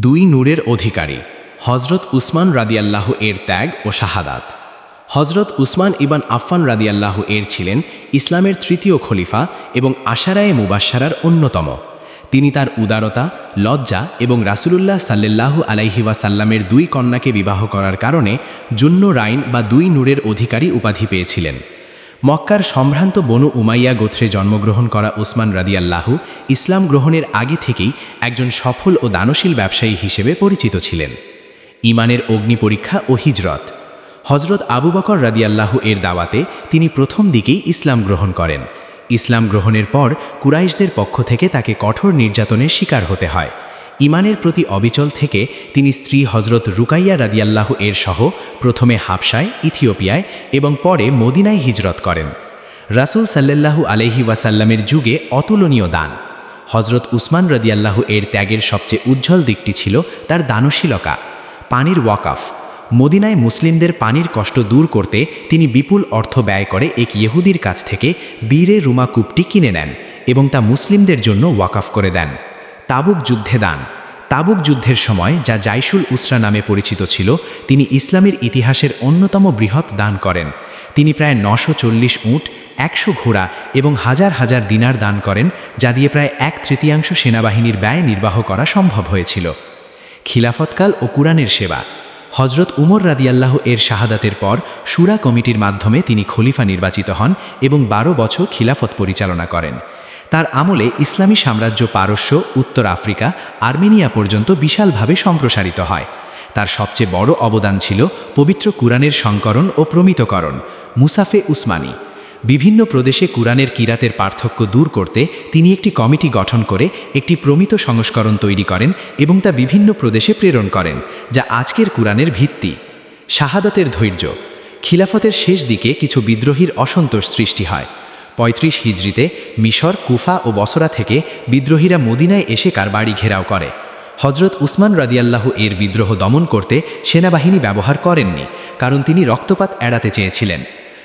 দুই নূরের অধিকারী হজরত উসমান রাদিয়াল্লাহ এর ত্যাগ ও শাহাদাত। হজরত উসমান ইবান আফফান রাদিয়াল্লাহ এর ছিলেন ইসলামের তৃতীয় খলিফা এবং আশারায়ে মুবাশারার অন্যতম। তিনি তার উদারতা, লজ্জা এবং রাসূলুল্লাহ সাল্লাল্লাহু আলাইহি ওয়াসাল্লামের দুই কন্যাকে বিবাহ করার কারণে জুন্ন রাইন বা দুই নূরের অধিকারী উপাধি পেয়েছিলেন। মক্কার সম্ভ্রান্ত বনু উমাইয়া গোত্রে জন্মগ্রহণ করা উসমান রাদিয়াল্লাহু ইসলাম গ্রহণের আগে থেকেই একজন সফল ও দানশীল ব্যবসায়ী হিসেবে পরিচিত ছিলেন। ইমানের অগ্নি পরীক্ষা ও হিজরত। হজরত আবু বকর রাদিয়াল্লাহু এর দাওয়াতে তিনি প্রথম দিকেই ইসলাম গ্রহণ করেন। ইসলাম গ্রহণের পর কুরাইশদের পক্ষ থেকে তাকে কঠোর নির্যাতনের শিকার হতে হয়। ইমানের প্রতি অবিচল থেকে তিনি স্ত্রী হজরত রুকাইয়া রাদিয়াল্লাহ এর সহ প্রথমে হাবসায় ইথিওপিয়ায় এবং পরে মদিনায় হিজরত করেন। রাসূল সাল্লাল্লাহু আলহি ওয়াসাল্লামের যুগে অতুলনীয় দান। হজরত উসমান রাদিয়াল্লাহু এর ত্যাগের সবচেয়ে উজ্জ্বল দিকটি ছিল তার দানশীলতা, পানির ওয়াকাফ। মদিনায় মুসলিমদের পানির কষ্ট দূর করতে তিনি বিপুল অর্থ ব্যয় করে এক ইহুদির কাছ থেকে বীরে রুমা কূপটি কিনে নেন এবং তা মুসলিমদের জন্য ওয়াকাফ করে দেন। তাবুক যুদ্ধে দান। তাবুক যুদ্ধের সময় যা জাইশুল উসরা নামে পরিচিত ছিল, তিনি ইসলামের ইতিহাসের অন্যতম বৃহৎ দান করেন। তিনি প্রায় নশো চল্লিশ উঁট, একশো ঘোড়া এবং হাজার হাজার দিনার দান করেন, যা দিয়ে প্রায় এক তৃতীয়াংশ সেনাবাহিনীর ব্যয় নির্বাহ করা সম্ভব হয়েছিল। খিলাফতকাল ও কুরআনের সেবা। হজরত উমর রাদিয়াল্লাহ এর শাহাদাতের পর সুরা কমিটির মাধ্যমে তিনি খলিফা নির্বাচিত হন এবং বারো বছর খিলাফত পরিচালনা করেন। তার আমলে ইসলামী সাম্রাজ্য পারস্য, উত্তর আফ্রিকা, আর্মেনিয়া পর্যন্ত বিশালভাবে সম্প্রসারিত হয়। তার সবচেয়ে বড় অবদান ছিল পবিত্র কুরআনের সংকরণ ও প্রমিতকরণ, মুসাফে উসমানী। বিভিন্ন প্রদেশে কুরআনের কিরাতের পার্থক্য দূর করতে তিনি একটি কমিটি গঠন করে একটি প্রমিত সংস্করণ তৈরি করেন এবং তা বিভিন্ন প্রদেশে প্রেরণ করেন, যা আজকের কুরআনের ভিত্তি। শাহাদাতের ধৈর্য, খিলাফতের শেষ দিকে কিছু বিদ্রোহীর অসন্তোষ সৃষ্টি হয়। পঁয়ত্রিশ হিজড়িতে মিশর, কুফা ও বসরা থেকে বিদ্রোহীরা মদিনায় এসে কার বাড়ি ঘেরাও করে। হজরত উসমান রাদিয়াল্লাহু এর বিদ্রোহ দমন করতে সেনাবাহিনী ব্যবহার করেননি, কারণ তিনি রক্তপাত এড়াতে চেয়েছিলেন।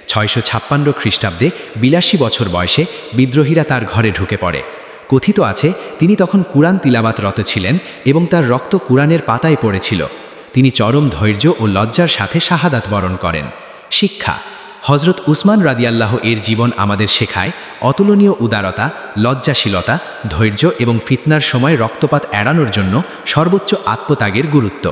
ছয়শো ছাপ্পান্ন খ্রিস্টাব্দে বিলাসী বছর বয়সে বিদ্রোহীরা তার ঘরে ঢুকে পড়ে। কথিত আছে, তিনি তখন কুরআন তিলাবাতরত ছিলেন এবং তার রক্ত কুরআনের পাতায় পড়েছিল। তিনি চরম ধৈর্য ও লজ্জার সাথে শাহাদাত বরণ করেন। শিক্ষা হজরত উসমান রাদিয়াল্লাহ এর জীবন আমাদের শেখায় অতুলনীয় উদারতা, লজ্জাশীলতা, ধৈর্য এবং ফিতনার সময় রক্তপাত এড়ানোর জন্য সর্বোচ্চ আত্মত্যাগের গুরুত্ব।